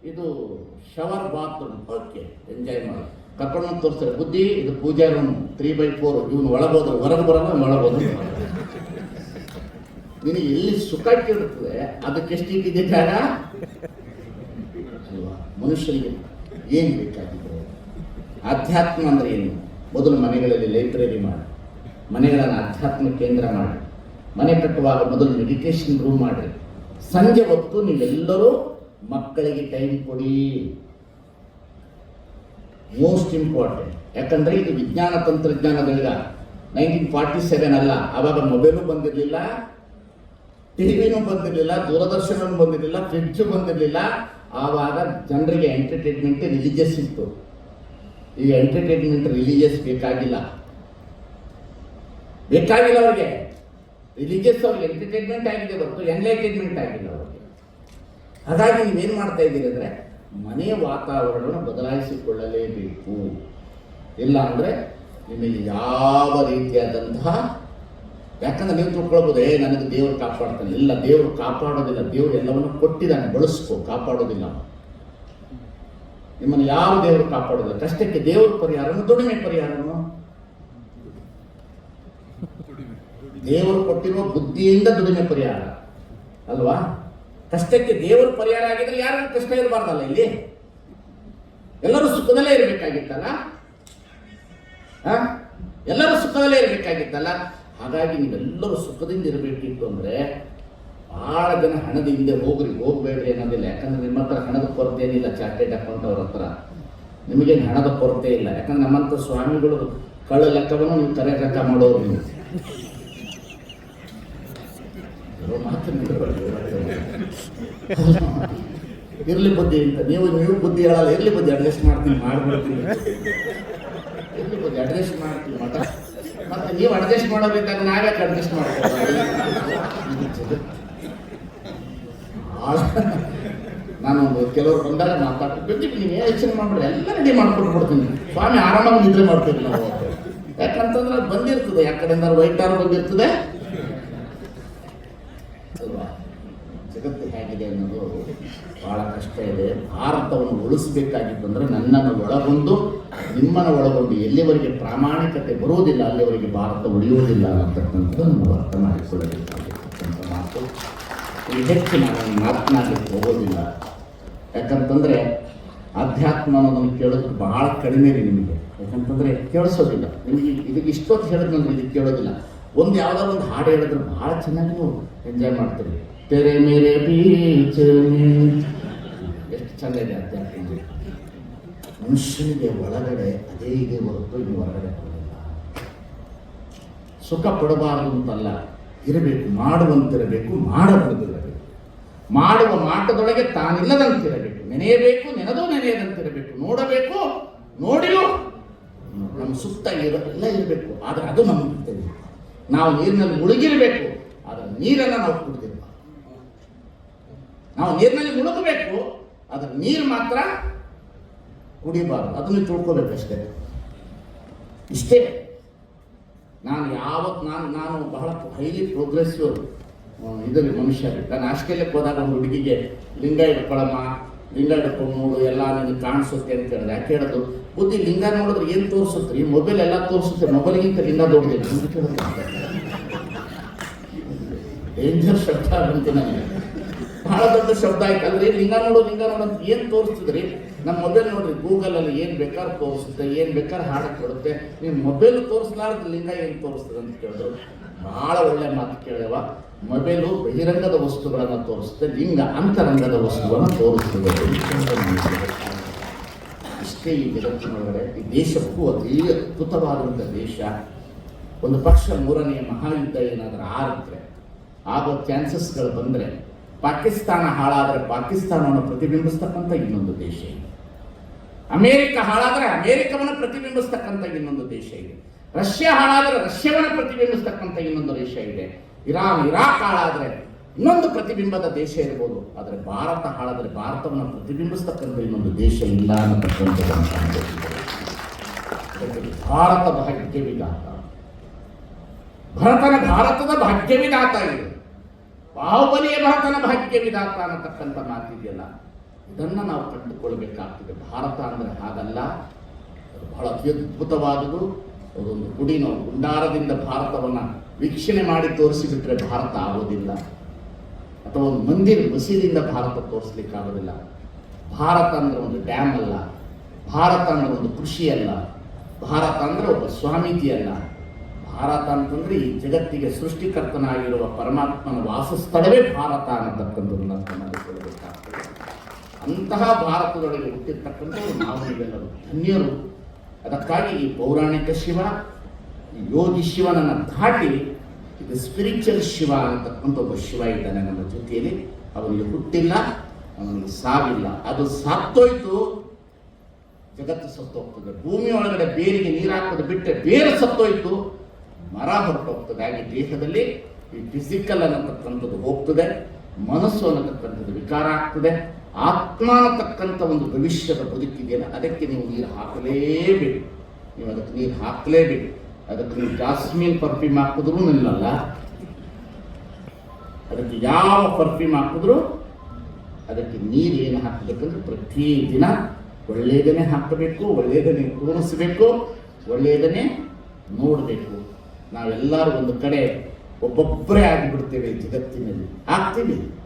ಇದು ಶವರ್ ಬಾತ್ರೂಮ್ ಓಕೆ ಎಂಜಾಯ್ ಮಾಡಿ. ಕರ್ಕೊಂಡು ತೋರಿಸ್ತಾರೆ. ಬುದ್ಧಿ, ಇದು puja room three by four ಇವನು ಒಳಗೋದ್ರೆ ಹೊರಗೆ ಬರಲ್ಲ ಒಳಗೋದ್ರೆ ನಿನಗೆ ಎಲ್ಲಿ ಸುಖ ಕೇಳುತ್ತದೆ ಅದಕ್ಕೆ ಎಷ್ಟು ಇಟ್ಟಿದೆ ಜಾಗ? ಮನುಷ್ಯನಿಗೆ ಏನು ಬೇಕಾಗಿದೆ ಆಧ್ಯಾತ್ಮ ಅಂದ್ರೆ ಏನು? ಮೊದಲು ಮನೆಗಳಲ್ಲಿ ಲೈಬ್ರರಿ ಮಾಡಿ. ಮನೆಗಳನ್ನು ಆಧ್ಯಾತ್ಮ ಕೇಂದ್ರ ಮಾಡಿ ಮನೆ ಕಟ್ಟುವಾಗ ಮೊದಲು ಮೆಡಿಟೇಷನ್ ರೂಮ್ ಮಾಡಿರಿ. ಸಂಜೆ ಹೊತ್ತು ನೀವೆಲ್ಲರೂ ಮಕ್ಕಳಿಗೆ ಟೈಮ್ ಕೊಡಿ. ಮೋಸ್ಟ್ ಇಂಪಾರ್ಟೆಂಟ್ ಯಾಕಂದರೆ ಇದು ವಿಜ್ಞಾನ ತಂತ್ರಜ್ಞಾನದಲ್ಲಿಗ ನೈನ್ಟೀನ್ ಫಾರ್ಟಿ ಸೆವೆನ್ ಅಲ್ಲ ಆವಾಗ ಮೊಬೈಲು ಬಂದಿರಲಿಲ್ಲ ಟಿವಿನೂ ಬಂದಿರಲಿಲ್ಲ ದೂರದರ್ಶನವೂ ಬಂದಿರಲಿಲ್ಲ ಫ್ರಿಡ್ಜ್ ಬಂದಿರಲಿಲ್ಲ. ಆವಾಗ ಜನರಿಗೆ ಎಂಟರ್ಟೈನ್ಮೆಂಟ್ ರಿಲಿಜಿಯಸ್ ಇತ್ತು. ಈಗ ಎಂಟರ್ಟೈನ್ಮೆಂಟ್ ರಿಲಿಜಿಯಸ್ ಬೇಕಾಗಿಲ್ಲ. ಬೇಕಾಗಿಲ್ಲ ಅವ್ರಿಗೆ. ರಿಲಿಜಿಯಸ್ ಅವ್ರಿಗೆ ಎಂಟರ್ಟೈನ್ಮೆಂಟ್ ಆಗಿದೆ ಹೊರತು ಎನ್ಲೈಟೈನ್ಮೆಂಟ್ ಆಗಿಲ್ಲ ಅವ್ರಿಗೆ. ಹಾಗಾಗಿ ನೀವೇನು ಮಾಡ್ತಾ ಇದ್ದೀರಿ ಅಂದರೆ ಮನೆಯ ವಾತಾವರಣವನ್ನು ಬದಲಾಯಿಸಿಕೊಳ್ಳಲೇಬೇಕು. ಇಲ್ಲ ಅಂದರೆ ನಿಮಗೆ ಯಾವ ರೀತಿಯಾದಂತಹ ಯಾಕಂದ್ರೆ ನೀವು ತಿಳ್ಕೊಳ್ಬೋದು, ಏ, ನನಗೆ ದೇವರು ಕಾಪಾಡ್ತಾನೆ. ಇಲ್ಲ, ದೇವರು ಕಾಪಾಡೋದಿಲ್ಲ, ದೇವರು ಎಲ್ಲವನ್ನು ಕೊಟ್ಟಿದ್ದಾನೆ, ಬಳಸ್ಕೋ, ಕಾಪಾಡೋದಿಲ್ಲ. ನಿಮ್ಮನ್ನು ಯಾವ ದೇವರು ಕಾಪಾಡೋದಿಲ್ಲ? ಕಷ್ಟಕ್ಕೆ ದೇವರು ಪರಿಹಾರ ದುಡಿಮೆ ಪರಿಹಾರನು ದೇವರು ಕೊಟ್ಟಿರುವ ಬುದ್ಧಿಯಿಂದ ದುಡಿಮೆ ಪರಿಹಾರ. ಅಲ್ವಾ? ಕಷ್ಟಕ್ಕೆ ದೇವರು ಪರಿಹಾರ ಆಗಿದ್ರೆ ಯಾರು ಕಷ್ಟ ಇರಬಾರ್ದಲ್ಲ ಇಲ್ಲಿ? ಎಲ್ಲರೂ ಸುಖದಲ್ಲೇ ಇರಬೇಕಾಗಿತ್ತಲ್ಲ? ಎಲ್ಲರೂ ಸುಖದಲ್ಲೇ ಇರಬೇಕಾಗಿತ್ತಲ್ಲ? ಹಾಗಾಗಿ ನೀವೆಲ್ಲರೂ ಸುಖದಿಂದ ಇರಬೇಕಿತ್ತು ಅಂದ್ರೆ ಬಹಳ ಜನ ಹಣದ ಹಿಂದೆ ಹೋಗ್ರಿ, ಹೋಗ್ಬೇಡ್ರಿ ಅನ್ನೋದಿಲ್ಲ. ಯಾಕಂದ್ರೆ ನಿಮ್ಮ ಹತ್ರ ಹಣದ ಕೊರತೆ ಏನಿಲ್ಲ, ಚಾರ್ಟೆಡ್ ಅಕೌಂಟ್ ಅವ್ರ ಹತ್ರ. ನಿಮಗೇನು ಹಣದ ಕೊರತೆ ಇಲ್ಲ. ಯಾಕಂದ್ರೆ ನಮ್ಮಂಥ ಸ್ವಾಮಿಗಳು ಕಳ್ಳ ಲೆಕ್ಕವನ್ನು ನೀವು ಕರೆ ಲೆಕ್ಕ ಮಾಡೋರು ನೀವು. ಇರ್ಲಿ ಬುದ್ಧಿ ಅಂತ. ನೀವು ನೀವು ಬುದ್ಧಿ ಹೇಳಲ್ಲ, ಇರ್ಲಿ ಬುದ್ಧಿ ಅಡ್ಜಸ್ಟ್ ಮಾಡ್ತೀನಿ, ಮಾಡ್ಬಿಡ್ತೀನಿ. ಇರ್ಲಿ ಬುದ್ಧಿ ಅಡ್ಜಸ್ಟ್ ಮಾಡ್ತೀನಿ ಮಠ ಮತ್ತೆ ನೀವು ಅಡ್ಜಸ್ಟ್ ಮಾಡಬೇಕಾದ್ರೆ ನಾವ್ಯಾಕೆ ಅಡ್ಜಸ್ಟ್ ಮಾಡ್ತೀವಿ ನಾನು ಕೆಲವರು ಬಂದಾಗ ಮಾತಾಡ್ತೀನಿ. ನೀವು ಯೋಚನೆ ಮಾಡ್ಬಿಡಿ, ಎಲ್ಲ ರೆಡಿ ಮಾಡ್ಕೊಂಡು ಬಿಡ್ತೀನಿ. ಸ್ವಾಮಿ, ಆರಾಮಾಗಿ ನಿದ್ರೆ ಮಾಡ್ತೀವಿ ನಾವು. ಯಾಕಂತಂದ್ರೆ ಅದು ಬಂದಿರ್ತದೆ. ಯಾಕಡೆಯಿಂದ ವೈಟ್ ಆರ್ ಬಂದಿರ್ತದೆ ಅಲ್ವಾ ಜಗತ್ತು ಹೇಗಿದೆ ಅನ್ನೋದು ಬಹಳ ಕಷ್ಟ ಇದೆ. ಭಾರತವನ್ನು ಉಳಿಸಬೇಕಾಗಿತ್ತಂದ್ರೆ ನನ್ನನ್ನು ಒಳಗೊಂಡು, ನಿಮ್ಮನ್ನು ಒಳಗೊಂಡು ಎಲ್ಲಿವರೆಗೆ ಪ್ರಾಮಾಣಿಕತೆ ಬರುವುದಿಲ್ಲ, ಅಲ್ಲಿವರೆಗೆ ಭಾರತ ಉಳಿಯುವುದಿಲ್ಲ ಅಂತಕ್ಕಂಥದ್ದು ನಾವು ಅರ್ಥ ಮಾಡಿಕೊಳ್ಳಬೇಕಾಗಿರ್ತಕ್ಕಂಥ ಮಾತು. ಹೆಚ್ಚು ನಾನು ಮಾತನಾಡಲಿಕ್ಕೆ ಹೋಗೋದಿಲ್ಲ. ಯಾಕಂತಂದರೆ ಅಧ್ಯಾತ್ಮ ಅನ್ನೋದನ್ನು ಕೇಳೋದು ಬಹಳ ಕಡಿಮೆ ರೀ ನಿಮಗೆ. ಯಾಕಂತಂದರೆ ಕೇಳಿಸೋದಿಲ್ಲ. ನಿಮಗೆ ಇದಕ್ಕೆ ಇಷ್ಟೊತ್ತು ಹೇಳಿದ್ರೆ ನಮಗೆ ಇದಕ್ಕೆ ಕೇಳೋದಿಲ್ಲ. ಒಂದು ಯಾವುದೋ ಒಂದು ಹಾಡು ಹೇಳಿದ್ರೆ ಭಾಳ ಚೆನ್ನಾಗಿ ನೀವು ಎಂಜಾಯ್ ಮಾಡ್ತೀರಿ. ತೆರೆ ಮೇರೆ ಬೀಚ ಎಷ್ಟು ಚಂದ ಇದೆ ಅಧ್ಯಾತ್ಮ ಮನುಷ್ಯನಿಗೆ ಒಳಗಡೆ ಅದೇ ಇದೆ ಹೊರತು ಇದು ಹೊರಗಡೆ ಬರೋದಿಲ್ಲ ಸುಖ ಪಡಬಾರದು ಅಂತಲ್ಲ ಇರಬೇಕು ಮಾಡುವಂತಿರಬೇಕು ಮಾಡಬಹುದಿರಬೇಕು ಮಾಡುವ ಮಾಟದೊಳಗೆ ತಾನಿಲ್ಲದಂತಿರಬೇಕು. ನೆನೆಯಬೇಕು ನೆನೆದು ನೆನೆಯದಂತಿರಬೇಕು. ನೋಡಬೇಕು ನೋಡಿಯೂ ನಮ್ಮ ಸುತ್ತ ಇರ ಎಲ್ಲ ಇರಬೇಕು. ಆದರೆ ಅದು ನಮಗೆ ನಾವು ನೀರಿನಲ್ಲಿ ಮುಳುಗಿರಬೇಕು. ಆದರೆ ನೀರನ್ನು ನಾವು ಕುಡಿದಿರಬಾರ್ದು ನಾವು ನೀರಿನಲ್ಲಿ ಮುಳುಗಬೇಕು, ಆದರೆ ನೀರು ಮಾತ್ರ ಕುಡಿಬಾರ್ದು. ಅದನ್ನು ತಿಳ್ಕೊಬೇಕಷ್ಟೇ ಇಷ್ಟೇ. ನಾನು ಯಾವತ್ತು ನಾನು ನಾನು ಬಹಳ ಹೈಲಿ ಪ್ರೋಗ್ರೆಸಿವ್ ಇದರಲ್ಲಿ ಮನುಷ್ಯ ನಾನು ಆಸ್ಟ್ರೇಲಿಯಕ್ಕೆ ಹೋದಾಗ ಒಂದು ಹುಡುಗಿಗೆ, ಲಿಂಗ ಹಿಡ್ಕೊಳಮ್ಮ ಲಿಂಗ ಹಿಡ್ಕೊಂಡು ನೋಡು, ಎಲ್ಲ ನೀನು ಕಾಣಿಸುತ್ತೆ ಅಂತ ಹೇಳಿದೆ. ಯಾಕೆ ಹೇಳೋದು ಬುದ್ಧಿ ಲಿಂಗ ನೋಡಿದ್ರೆ ಏನು ತೋರಿಸುತ್ತೆ? ಈ ಮೊಬೈಲ್ ಎಲ್ಲ ತೋರಿಸುತ್ತೆ. ಮೊಬೈಲ್ಗಿಂತ ಲಿಂಗ ದೊಡ್ಡದಿಲ್ಲ ಡೇಂಜರ್ ಶಬ್ದ ಬಂತು ನನಗೆ ಬಹಳ ದೊಡ್ಡ ಶಬ್ದ ಆಯ್ತು. ಅಂದ್ರೆ ಲಿಂಗ ನೋಡು ಲಿಂಗ ನೋಡು ಅಂತ ಏನು ತೋರಿಸ್ತಿದ್ರಿ? ನಮ್ಮ ಮೊಬೈಲ್ ನೋಡ್ರಿ ಗೂಗಲಲ್ಲಿ ಏನು ಬೇಕಾದ್ರೆ ತೋರಿಸುತ್ತೆ, ಏನು ಬೇಕಾದ್ರೆ ಹಾಡಕ್ಕೆ ಕೊಡುತ್ತೆ. ನೀವು ಮೊಬೈಲ್ ತೋರಿಸ್ಲಾರ್ದು ಲಿಂಗ ಏನು ತೋರಿಸ್ತದೆ ಅಂತ ಕೇಳಿದ್ರು. ಭಾಳ ಒಳ್ಳೆ ಮಾತು ಕೇಳ್ಯವ ಮೊಬೈಲು ಬಹಿರಂಗದ ವಸ್ತುಗಳನ್ನು ತೋರಿಸುತ್ತೆ, ಲಿಂಗ ಅಂತರಂಗದ ವಸ್ತುಗಳನ್ನು ತೋರಿಸ್ತದೆ ಇಷ್ಟೇ ಈ ಜಗತ್ತಿನೊಳಗಡೆ, ಈ ದೇಶಕ್ಕೂ ಅತಿ ಅದ್ಭುತವಾದಂಥ ದೇಶ. ಒಂದು ಪಕ್ಷ ಮೂರನೆಯ ಮಹಾಯುದ್ಧ ಏನಾದರೂ ಆರಿದ್ರೆ ಆಗೋ ಚಾನ್ಸಸ್ಗಳು ಬಂದರೆ ಪಾಕಿಸ್ತಾನ ಹಾಳಾದರೆ ಪಾಕಿಸ್ತಾನವನ್ನು ಪ್ರತಿಬಿಂಬಿಸ್ತಕ್ಕಂಥ ಇನ್ನೊಂದು ದೇಶ ಇದೆ. ಅಮೇರಿಕ ಹಾಳಾದರೆ ಅಮೇರಿಕವನ್ನು ಪ್ರತಿಬಿಂಬಿಸ್ತಕ್ಕಂಥ ಇನ್ನೊಂದು ದೇಶ ಇದೆ. ರಷ್ಯಾ ಹಾಳಾದರೆ ರಷ್ಯಾವನ್ನು ಪ್ರತಿಬಿಂಬಿಸ್ತಕ್ಕಂಥ ಇನ್ನೊಂದು ದೇಶ ಇದೆ. ಇರಾನ್, ಇರಾಕ್ ಹಾಳಾದರೆ ಇನ್ನೊಂದು ಪ್ರತಿಬಿಂಬದ ದೇಶ ಇರ್ಬೋದು. ಆದರೆ ಭಾರತ ಹಾಳಾದರೆ ಭಾರತವನ್ನು ಪ್ರತಿಬಿಂಬಿಸ್ತಕ್ಕಂಥ ಇನ್ನೊಂದು ದೇಶ ಇಲ್ಲ ಅನ್ನತಕ್ಕಂಥ ಭಾರತ ಭಾಗ್ಯವಿದಾತ ಭರತನ ಭಾರತದ ಭಾಗ್ಯವಿದಾತ ಇದು. ಬಾಹುಬಲಿಯ ಭರತನ ಭಾಗ್ಯವಿದಾತ ಅನ್ನತಕ್ಕಂಥ ಮಾತಿದೆಯಲ್ಲ, ಇದನ್ನು ನಾವು ಕಂಡುಕೊಳ್ಬೇಕಾಗ್ತದೆ. ಭಾರತ ಅಂದರೆ ಹಾಗಲ್ಲ, ಅದು ಬಹಳ ಅತ್ಯದ್ಭುತವಾದುದು. ಅದೊಂದು ಗುಡಿ ಗುಂಡಾರದಿಂದ ಭಾರತವನ್ನು ವೀಕ್ಷಣೆ ಮಾಡಿ ತೋರಿಸಿಬಿಟ್ರೆ ಭಾರತ ಆಗೋದಿಲ್ಲ. ಅಥವಾ ಒಂದು ಮಂದಿರ ಮಸೀದಿಯಿಂದ ಭಾರತ ತೋರಿಸ್ಲಿಕ್ಕಾಗೋದಿಲ್ಲ. ಭಾರತ ಅಂದರೆ ಒಂದು ಡ್ಯಾಮ್ ಅಲ್ಲ. ಭಾರತ ಅಂದರೆ ಒಂದು ಕೃಷಿ ಅಲ್ಲ. ಭಾರತ ಅಂದರೆ ಒಬ್ಬ ಸ್ವಾಮೀಜಿ ಅಲ್ಲ. ಭಾರತ ಅಂತಂದ್ರೆ ಈ ಜಗತ್ತಿಗೆ ಸೃಷ್ಟಿಕರ್ತನಾಗಿರುವ ಪರಮಾತ್ಮನ ವಾಸಸ್ಥಳವೇ ಭಾರತ ಅನ್ನತಕ್ಕಂಥದ್ದನ್ನು ಅರ್ಥ ಮಾಡಿಕೊಳ್ಳಬೇಕಾಗ್ತದೆ ಅಂತಹ ಭಾರತದೊಳಗೆ ಹುಟ್ಟಿರ್ತಕ್ಕಂಥದ್ದು ನಾವು ನೀವೆಲ್ಲರೂ ಧನ್ಯರು. ಅದಕ್ಕಾಗಿ ಈ ಪೌರಾಣಿಕ ಶಿವ ಯೋಗಿ ಶಿವನನ್ನು ದಾಟಿ ಇದು ಸ್ಪಿರಿಚುವಲ್ ಶಿವ ಅಂತಕ್ಕಂಥ ಒಬ್ಬ ಶಿವ ಇದ್ದಾನೆ ನಮ್ಮ ಜೊತೆಯಲ್ಲಿ. ಅವನಿಗೆ ಹುಟ್ಟಿಲ್ಲ, ಅವನಿಗೆ ಸಾವಿಲ್ಲ. ಅದು ಸತ್ತೋಯ್ತು ಜಗತ್ತು ಸತ್ತೋಗ್ತದೆ. ಭೂಮಿ ಒಳಗಡೆ ಬೇರಿಗೆ ನೀರು ಹಾಕೋದು ಬಿಟ್ಟರೆ ಬೇರೆ ಸತ್ತೋಯ್ತು. ಮರ ಹೊರಟೋಗ್ತದೆ ಹಾಗೆ ದೇಹದಲ್ಲಿ ಈ ಫಿಸಿಕಲ್ ಅನ್ನತಕ್ಕಂಥದ್ದು ಹೋಗ್ತದೆ. ಮನಸ್ಸು ಅನ್ನತಕ್ಕಂಥದ್ದು ವಿಕಾರ ಆಗ್ತದೆ. ಆತ್ಮ ಅನ್ನತಕ್ಕಂಥ ಒಂದು ಭವಿಷ್ಯದ ಬದುಕಿದೆಯಲ್ಲ, ಅದಕ್ಕೆ ನೀವು ನೀರು ಹಾಕಲೇಬೇಕು ನೀವು ಅದಕ್ಕೆ ನೀರು ಹಾಕಲೇಬೇಕು ಅದಕ್ಕೆ ನೀವು ಜಾಸ್ಮಿನ್ ಪರ್ಫ್ಯೂಮ್ ಹಾಕಿದ್ರೂ ನಿಲ್ಲಲ್ಲ. ಅದಕ್ಕೆ ಯಾವ ಪರ್ಫ್ಯೂಮ್ ಹಾಕಿದ್ರು ಅದಕ್ಕೆ ನೀರು ಏನು ಹಾಕಬೇಕಂದ್ರೆ ಪ್ರತಿದಿನ ಒಳ್ಳೆಯದನ್ನೇ ಹಾಕಬೇಕು, ಒಳ್ಳೆಯದನ್ನೇ ತೋರಿಸಬೇಕು ಒಳ್ಳೆಯದನ್ನೇ ನೋಡಬೇಕು. ನಾವೆಲ್ಲರೂ ಒಂದು ಕಡೆ ಒಬ್ಬೊಬ್ಬರೇ ಆಗಿಬಿಡ್ತೇವೆ ಜಗತ್ತಿನಲ್ಲಿ. ಆಗ್ತೀವಿ?